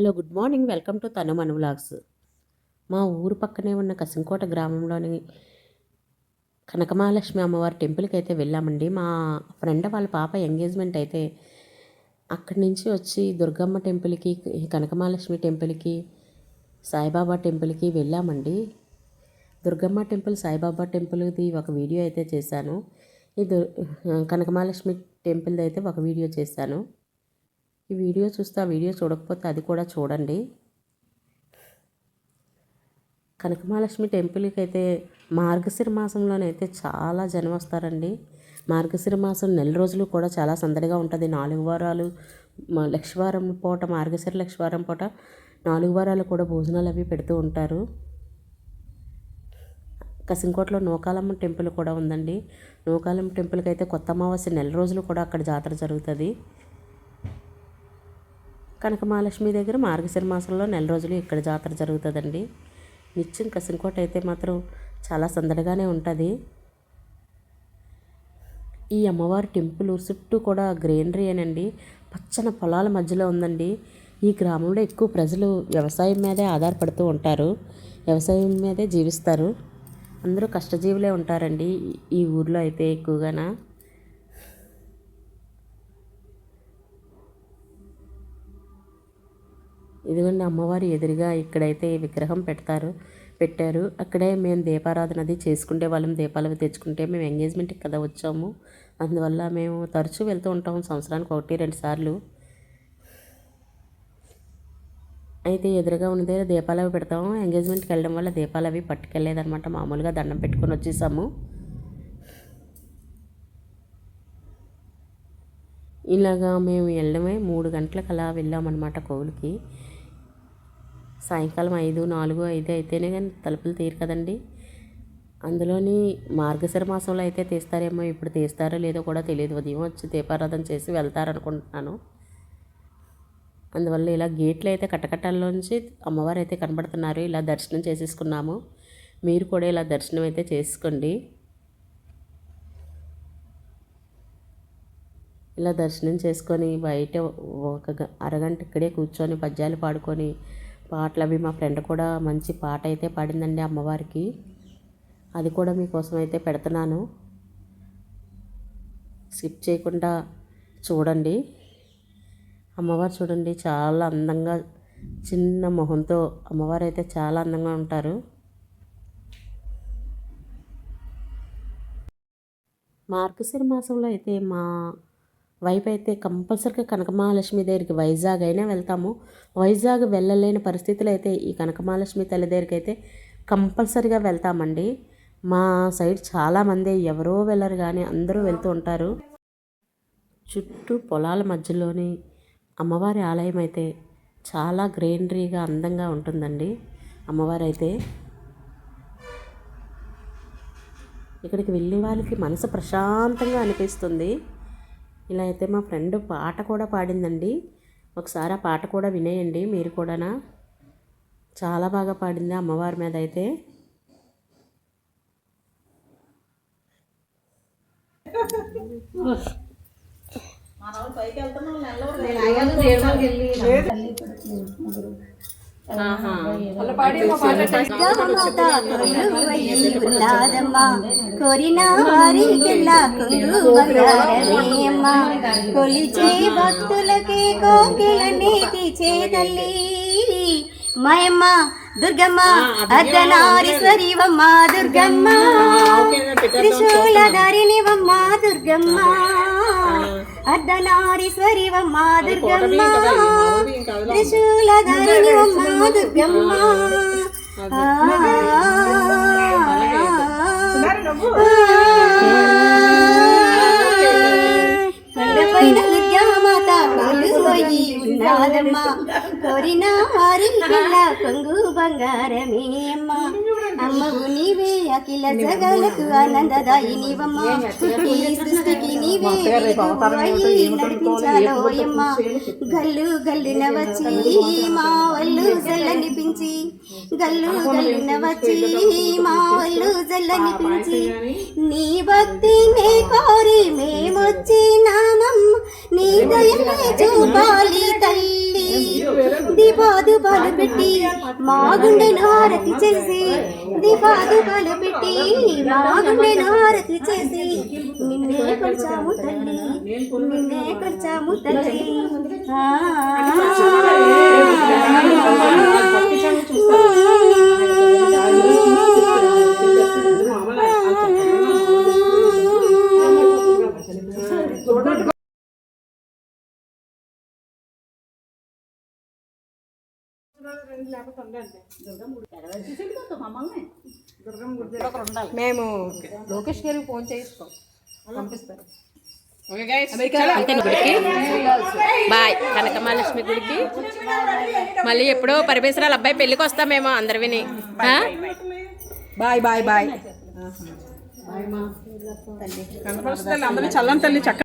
Hello good morning. Welcome to తను మన vlogs. మా ఊరు పక్కనే ఉన్న కసింకోట గ్రామంలోని కనకమహాలక్ష్మి అమ్మవారి టెంపుల్కి అయితే వెళ్ళామండి. మా ఫ్రెండ్ వాళ్ళ పాప ఎంగేజ్మెంట్ అయితే అక్కడి నుంచి వచ్చి దుర్గమ్మ టెంపుల్కి కనకమహాలక్ష్మి టెంపుల్కి సాయిబాబా టెంపుల్కి వెళ్ళామండి. దుర్గమ్మ టెంపుల్ సాయిబాబా టెంపుల్ది ఒక వీడియో అయితే చేశాను. ఈ దు కనకమహాలక్ష్మి టెంపుల్ది అయితే ఒక వీడియో చేశాను. ఈ వీడియో చూస్తే ఆ వీడియో చూడకపోతే అది కూడా చూడండి. కనకమహాలక్ష్మి టెంపుల్కి అయితే మార్గశిర మాసంలోనైతే చాలా జనం వస్తారండి. మార్గశిర మాసం నెల రోజులు కూడా చాలా సందడిగా ఉంటుంది. నాలుగు వారాలు లక్షవారం పూట మార్గశిర లక్షవారం పూట నాలుగు వారాలు కూడా భోజనాలు అవి పెడుతూ ఉంటారు. కసింకోటలో నూకాలమ్మ టెంపుల్ కూడా ఉందండి. నూకాలమ్మ టెంపుల్కి అయితే కొత్త అమావాస్య నెల రోజులు కూడా అక్కడ జాతర జరుగుతుంది. కనక మహాలక్ష్మి దగ్గర మార్గశిర మాసంలో నెల రోజులు ఇక్కడ జాతర జరుగుతుందండి. నిత్యం కసింకోట అయితే మాత్రం చాలా సందడిగానే ఉంటుంది. ఈ అమ్మవారి టెంపుల్ చుట్టూ కూడా గ్రీనరీ అనండి పచ్చని పొలాల మధ్యలో ఉందండి. ఈ గ్రామంలో ఎక్కువ ప్రజలు వ్యవసాయం మీదే ఆధారపడుతూ ఉంటారు. వ్యవసాయం మీదే జీవిస్తారు. అందరూ కష్టజీవులే ఉంటారండి ఈ ఊర్లో అయితే ఎక్కువగానా. ఇదిగోండి అమ్మవారి ఎదురుగా ఇక్కడైతే విగ్రహం పెడతారు పెట్టారు. అక్కడే మేము దీపారాధన అది చేసుకుంటే వాళ్ళం దీపాలు అవి తెచ్చుకుంటే మేము ఎంగేజ్మెంట్కి కదా వచ్చాము. అందువల్ల మేము తరచూ వెళ్తూ ఉంటాము సంవత్సరానికి ఒకటి రెండు సార్లు. అయితే ఎదురుగా ఉన్నదే దీపాలు అవి పెడతాము. ఎంగేజ్మెంట్కి వెళ్ళడం వల్ల దీపాలు అవి పట్టుకెళ్ళలేదన్నమాట. మామూలుగా దండం పెట్టుకొని వచ్చేసాము. ఇలాగా మేము వెళ్ళడమే మూడు గంటలకు అలా వెళ్ళామన్నమాట కోవిలికి. సాయంకాలం ఐదు నాలుగు ఐదు అయితేనే కానీ తలుపులు తీరు కదండి. అందులోని మార్గశిర మాసంలో అయితే తీస్తారేమో ఇప్పుడు తీస్తారో లేదో కూడా తెలియదు. ఉదయం వచ్చి దీపారాధన చేసి వెళ్తారనుకుంటున్నాను. అందువల్ల ఇలా గేట్లు అయితే కట్టకట్టాల్లోంచి అమ్మవారు అయితే కనబడుతున్నారు. ఇలా దర్శనం చేసేసుకున్నాము. మీరు కూడా ఇలా దర్శనం అయితే చేసుకోండి. ఇలా దర్శనం చేసుకొని బయట ఒక గ- అరగంట ఇక్కడే కూర్చొని పద్యాలు పాడుకొని పాటలు అవి మా ఫ్రెండ్ కూడా మంచి పాట అయితే పాడిందండి అమ్మవారికి. అది కూడా మీకోసం అయితే పెడుతున్నాను. స్కిప్ చేయకుండా చూడండి. అమ్మవారు చూడండి చాలా అందంగా చిన్న మొహంతో అమ్మవారు అయితే చాలా అందంగా ఉంటారు. మార్గశిర మాసంలో అయితే మా వైపు అయితే కంపల్సరిగా కనకమహాలక్ష్మి దగ్గరికి వైజాగ్ అయినా వెళ్తాము. వైజాగ్ వెళ్ళలేని పరిస్థితులు అయితే ఈ కనకమహాలక్ష్మి తల్లి దగ్గరికి అయితే కంపల్సరిగా వెళ్తామండి. మా సైడ్ చాలామంది ఎవరో వెళ్ళరు కానీ అందరూ వెళ్తూ ఉంటారు. చుట్టూ పొలాల మధ్యలోని అమ్మవారి ఆలయం అయితే చాలా గ్రీనరీగా అందంగా ఉంటుందండి. అమ్మవారు అయితే ఇక్కడికి వెళ్ళే వాళ్ళకి మనసు ప్రశాంతంగా అనిపిస్తుంది. ఇలా అయితే మా ఫ్రెండ్ పాట కూడా పాడిందండి. ఒకసారి ఆ పాట కూడా వినేయండి మీరు కూడానా? చాలా బాగా పాడింది అమ్మవారి మీద అయితే. ఉన్నదమ్మ కోరిన వారికెల్లా కొరు బంగారమేయమ్మ కొలిచే భక్తులకే కోకిల నీతి చేతల్లి మాయమ్మ దుర్గమ్మ అర్ధనారీశ్వరివమ్మ దుర్గమ్మ. త్రిశూలధారిణివమ్మ దుర్గమ్మ. అర్ధనారీశ్వరివమ్మ దుర్గమ్మ త్రిశూలధారిణివమ్మ దుర్గమ్మ కొండపైన దుర్గామాత కొలువయి ఉన్నదమ్మ కోరిన వారి పిల్ల కొంగు బంగారమే అమ్మ అమ్మవు నీవే అఖిల జగలకు ఆనందదాయినివమ్మ ఈ సృష్టికి నీవే నడిపించాలోయమ్మ గల్లు గల్లున వచ్చి మా వల్లు జల్లనిపించి. గల్లు గల్లున వచ్చి మా వల్లు జల్లనిపించి. నీ భక్తి నే కోరి మేమొచ్చి నామమ్మ నీ చూపాలి తల్లి. దీపాదు పాలు పెట్టి మా గుండె నారతి చేసి. దీపాదు పాలు పెట్టి మా గుండె నారతి చేసి. నిన్నే కొలిచాము తల్లి నిన్నే కొలిచాము తల్లి. మేము లోకేష్ గారికి ఫోన్ చేయిస్తాం. పంపిస్తారు. అంతేనా గుడికి? బాయ్. కనకమహాలక్ష్మి గుడికి. మళ్ళీ ఎప్పుడో పరివేశరాలు అబ్బాయి పెళ్ళికి వస్తామేమో అందరు విని. ఆ? Bye bye. బాయ్ కనపరుస్తుంది చల్లని తల్లి చక్క